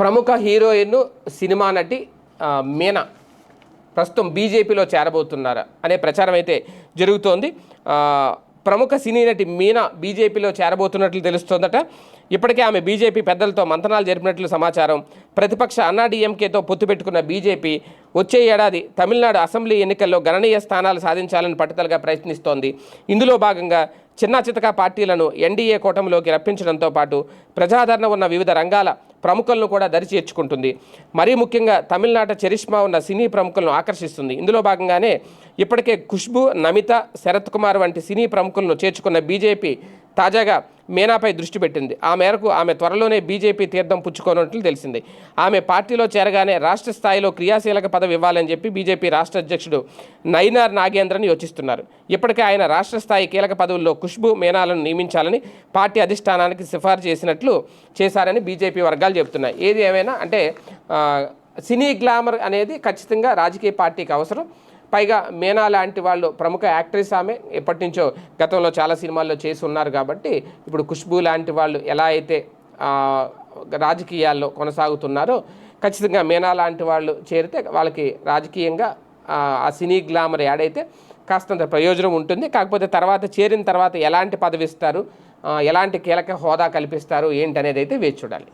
ప్రముఖ heroine cinema నటి మీనా ప్రస్తుతం బీజేపీలో చేరబోతున్నారా అనే ప్రచారం అయితే జరుగుతోంది. ప్రముఖ సినీ నటి మీనా బీజేపీలో చేరబోతున్నట్లు తెలుస్తోందట. ఇప్పటికే ఆమె బీజేపీ పెద్దలతో మంతనాలు జరిపినట్లు సమాచారం. ప్రతిపక్ష అన్నాడీఎంకేతో పొత్తు పెట్టుకున్న బీజేపీ వచ్చే ఏడాది తమిళనాడు అసెంబ్లీ ఎన్నికల్లో గణనీయ స్థానాలు సాధించాలని పట్టుదలగా ప్రయత్నిస్తోంది. ఇందులో భాగంగా చిన్న చితక పార్టీలను ఎన్డీఏ కూటమిలోకి రప్పించడంతో పాటు ప్రజాదరణ ఉన్న వివిధ రంగాల ప్రముఖులను కూడా దరి చేర్చుకుంటుంది మరీ ముఖ్యంగా తమిళనాట చరిష్మా ఉన్న సినీ ప్రముఖులను ఆకర్షిస్తుంది. ఇందులో భాగంగానే ఇప్పటికే ఖుష్బు నమిత శరత్ కుమార్ వంటి సినీ ప్రముఖులను చేర్చుకున్న బీజేపీ తాజాగా మీనాపై దృష్టి పెట్టింది. ఆ మేరకు ఆమె త్వరలోనే బీజేపీ తీర్థం పుచ్చుకోనున్నట్లు తెలిసింది. ఆమె పార్టీలో చేరగానే రాష్ట్ర స్థాయిలో క్రియాశీలక పదవి ఇవ్వాలని చెప్పి బీజేపీ రాష్ట్ర అధ్యక్షుడు నైనార్ నాగేంద్రన్ యోచిస్తున్నారు. ఇప్పటికే ఆయన రాష్ట్ర స్థాయి కీలక పదవుల్లో ఖుష్బు మీనాలను నియమించాలని పార్టీ అధిష్టానానికి సిఫార్సు చేసినట్లు చేశారని బీజేపీ వర్గాలు చెబుతున్నాయి. ఏది ఏమైనా అంటే సినీ గ్లామర్ అనేది ఖచ్చితంగా రాజకీయ పార్టీకి అవసరం. పైగా మీనా లాంటి వాళ్ళు ప్రముఖ యాక్ట్రెస్ ఆమె. ఎప్పటి నుంచో గతంలో చాలా సినిమాల్లో చేసి ఉన్నారు కాబట్టి ఇప్పుడు ఖుష్బూ లాంటి వాళ్ళు ఎలా అయితే రాజకీయాల్లో కొనసాగుతున్నారో ఖచ్చితంగా మీనా లాంటి వాళ్ళు చేరితే వాళ్ళకి రాజకీయంగా ఆ, సినీ గ్లామర్ యాడ్ అయితే కాస్తంత ప్రయోజనం ఉంటుంది. కాకపోతే తర్వాత చేరిన తర్వాత ఎలాంటి పదవి ఇస్తారు ఎలాంటి కీలక హోదా కల్పిస్తారు ఏంటి అనేది అయితే వేచి చూడాలి.